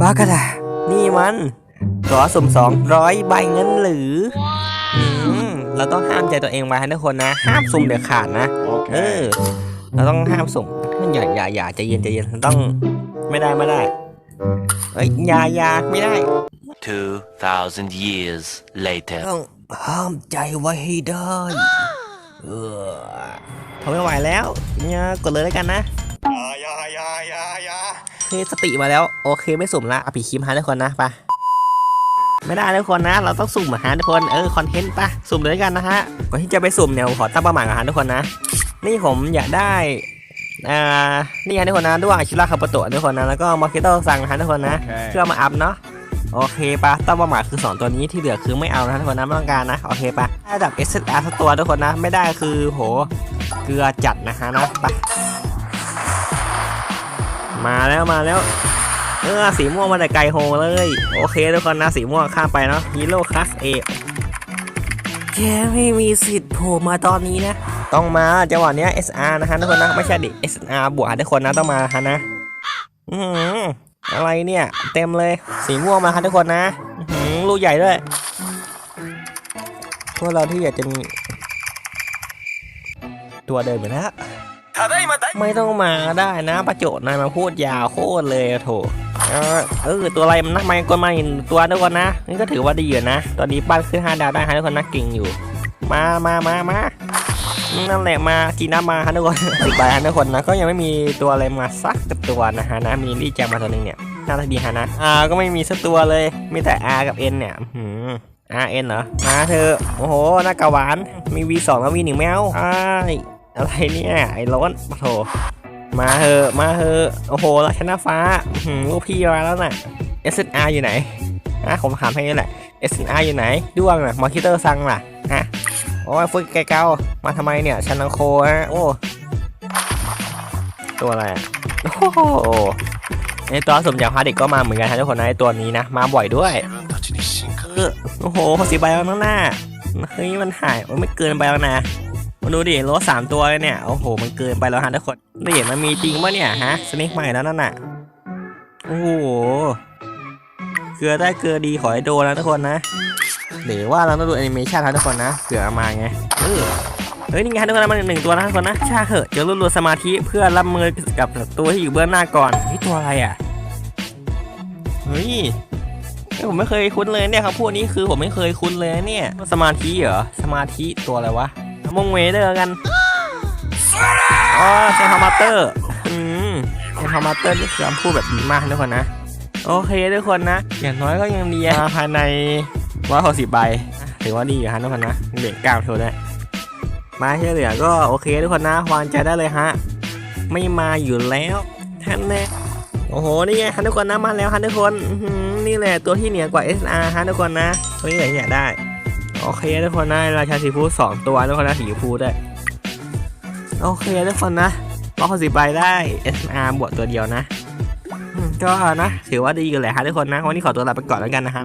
บ้ากระดานี่มันตัวสุ่มสองร้อยใบเงินหรืออืมเราต้องห้ามใจตัวเองไว้นะทุกคนนะ ห้ามสุ่มเด็ดขาดนะเออเราต้องห้ามสุ่มอย่าอย่าอย่าใจเย็นใจเย็นต้องไม่ได้ไม่ได้เอ้ยอย่าอย่าไม่ได้2,000 years later. ต้องห้ามใจไว้ให้ได้เออทนไม่ไหวแล้วเนี่ยกดเลยแล้วกันนะอย่าอย่าอย่าอย่า เฮ้ยสติมาแล้ว โอเคไม่สุ่มละเอาผีคิมหาทุกคนนะไปไม่ได้ทุกคนนะ เราต้องสุ่มหาทุกคนเออคอนเทนต์ปะสุ่มเลยแล้วกันนะฮะก่อนที่จะไปสุ่มเนี่ยผมขอตั้งเป้าหมายกับหาทุกคนนะ นี่ผมอยากได้อ่านี่ฮะทุกคนนะด้วยอาชิระคาปโตะทุกคนนะแล้วก็มาร์เก็ตโต้สั่งนะฮะทุกคนนะเพื่อมาอัพเนาะโอเคปะตั้งเป้าหมายคือ 2 ตัวนี้ที่เหลือคือไม่เอานะทุกคนนะไม่ต้องการนะโอเคปะถ้าระดับ SSR สักตัวทุกคนนะไม่ได้คือโหเกลือจัดนะฮะนะไป มาแล้วมาแล้ว เออสีม่วงมาแต่ไกลโฮเลย โอเคทุกคนนะสีม่วงข้ามไปเนาะฮีโร่คลาสเอแกไม่มีสิทธิ์โผล่มาตอนนี้นะ ต้องมาจังหวะเนี้ย SR นะฮะทุกคนนะไม่ใช่ดิ SR บวกทุกคนนะต้องมาฮะนะอืมอะไรเนี่ย เต็มเลยสีม่วงมาครับทุกคนนะอื้อหือลูกใหญ่ด้วยพวกเราที่อยากจะมีตัวเดินไปแล้ว ไม่ต้องมาได้นะประโจทนายมาพูดยาวโคตรเลยโถเออตัวอะไรมันนักไม่ก็ไม่ตัวทุกคนนะนี่ก็ถือว่าดีอยู่นะ ตอนนี้ปั้นขึ้นห้าดาวได้ฮะทุกคนนะเก่งอยู่ มามามามานั่นแหละมาจีน่ามาฮะทุกคนสิบใบฮะทุกคนนะก็ยังไม่มีตัวอะไรมาสักตัวนะฮะนะมีรีแจงมาตัวหนึ่งเนี่ยน่าจะดีฮะนะอ่าก็ไม่มีสักตัวเลยมีแต่ R กับ N เนี่ยหืม R N เหรอมาเธอะโอ้โหหน้ากะหวานมี V 2แล้ว V 1ไม่เอาอ้าย อะไรเนี่ย ไอ้ร้อนโถมาเถอะมาเถอะโอ้โหราชนะฟ้าหืมลูกพี่มาแล้วน่ะ S N R อยู่ไหนอะผมถามให้นี่แหละ S N R อยู่ไหนด้วงน่ะมอคิเตอร์ซังล่ะฮะโอ้ยฟุตไกเกามาทำไมเนี่ยชันนังโคฮะโอ้ตัวอะไรโอ้โหไอตัวสมจากพาเด็กก็มาเหมือนกันฮะทุกคนนะไอตัวนี้นะมาบ่อยด้วยโอ้โหขอสีใบแล้วข้างหน้าเฮ้ยมันหายมันไม่เกินไปแล้วนะ มาดูดิรถสามตัวเลยเนี่ย โอ้โห มันเกินไปแล้วฮะทุกคนได้เห็นมันมีจริงปะเนี่ยฮะ สเน็กใหม่แล้วนั่นน่ะ โอ้โห เกลือได้เกลือดีขอให้โดนนะทุกคนนะหรือว่าเราต้องดูแอนิเมชันนะทุกคนนะเผื่อเอามาไง เฮ้ยนี่ไงทุกคนนะมันหนึ่งตัวนะทุกคนนะชาเถอะจะรวบรวมสมาธิเพื่อรับมือกับศัตรูที่อยู่เบื้องหน้าก่อนนี่ตัวอะไรอะ เฮ้ยผมไม่เคยคุ้นเลยเนี่ยคำพูดนี้คือผมไม่เคยคุ้นเลยเนี่ย สมาธิเหรอ สมาธิตัวอะไรวะ มงเวเดอร์กันอ๋อเซนทอมาเตอร์อืมเซนทอมาเตอร์นี่คือคำพูดแบบดีมากทุกคนนะ โอเคทุกคนนะ อย่างน้อยก็ยังดีอะภายในร้อยหกสิบใบถือว่าดีอยู่ฮะทุกคนนะเด็กเก้าเท่าด้วยมาที่เหลือก็โอเคทุกคนนะวางใจได้เลยฮะ ไม่มาอยู่แล้วท่านแน่โอ้โห นี่ไงฮะทุกคนนะมาแล้วฮะทุกคนอื้อหือนี่แหละตัวที่เหนือกว่า SR ฮะทุกคนนะตัวนี้แหละที่อยากได้ โอเคทุกคนนะราชาสีฟูสองตัวทุกคนนะสีฟูด้วยโอเคทุกคนนะร้อกสิบใบได้ SR บวกตัวเดียวนะก็นะ ถือว่าดีกันแหละฮะทุกคนนะ วันนี้ขอตัวลาไปก่อนแล้วกันนะฮะ